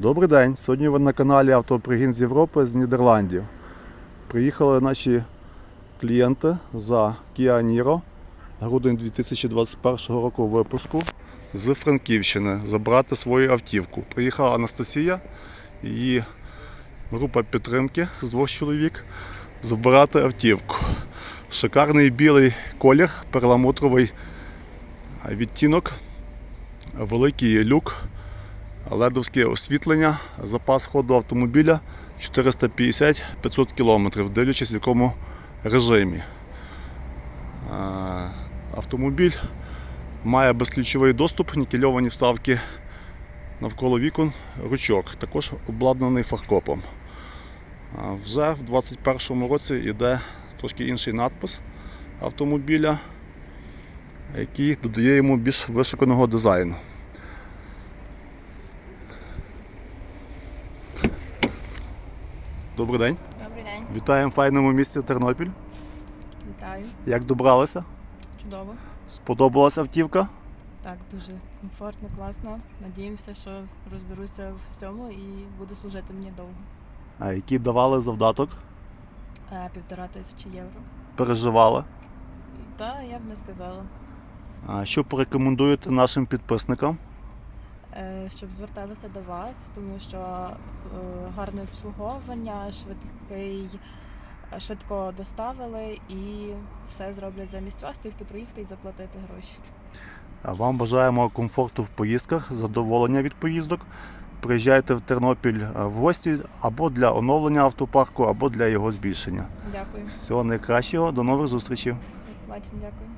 Добрий день. Сьогодні ви на каналі Автопригін з Європи з Нідерландів. Приїхали наші клієнти за Kia Niro, грудень 2021 року випуску з Франківщини забрати свою автівку. Приїхала Анастасія, її група підтримки з двох чоловік забирати автівку. Шикарний білий колір, перламутровий відтінок, великий люк ледовське освітлення, запас ходу автомобіля 450-500 км, дивлячись в якому режимі. Е, Автомобіль має безключовий доступ, нікельовані вставки навколо вікон, ручок, також обладнаний фаркопом. Е, Вже в 2021 році йде трошки інший надпис автомобіля, який додає йому більш вишуканого дизайну. Добрий день. Добрий день, Вітаємо в файному місті Тернопіль. вітаю. Як добралися? Чудово. Сподобалася автівка? Так, дуже комфортно, класно. Надіємося, що розберуся в всьому і буде служити мені довго. А які давали завдаток? Е, Півтора тисячі євро. Переживали? Та я б не сказала. А що порекомендуєте нашим підписникам? Щоб зверталися до вас, тому що е, гарне обслуговування, швидкий, швидко доставили і все зроблять замість вас, тільки приїхати і заплатити гроші. Вам бажаємо комфорту в поїздках, задоволення від поїздок. Приїжджайте в Тернопіль е, в гості або для оновлення автопарку, або для його збільшення. Дякую. Всього найкращого, до нових зустрічей! До дякую.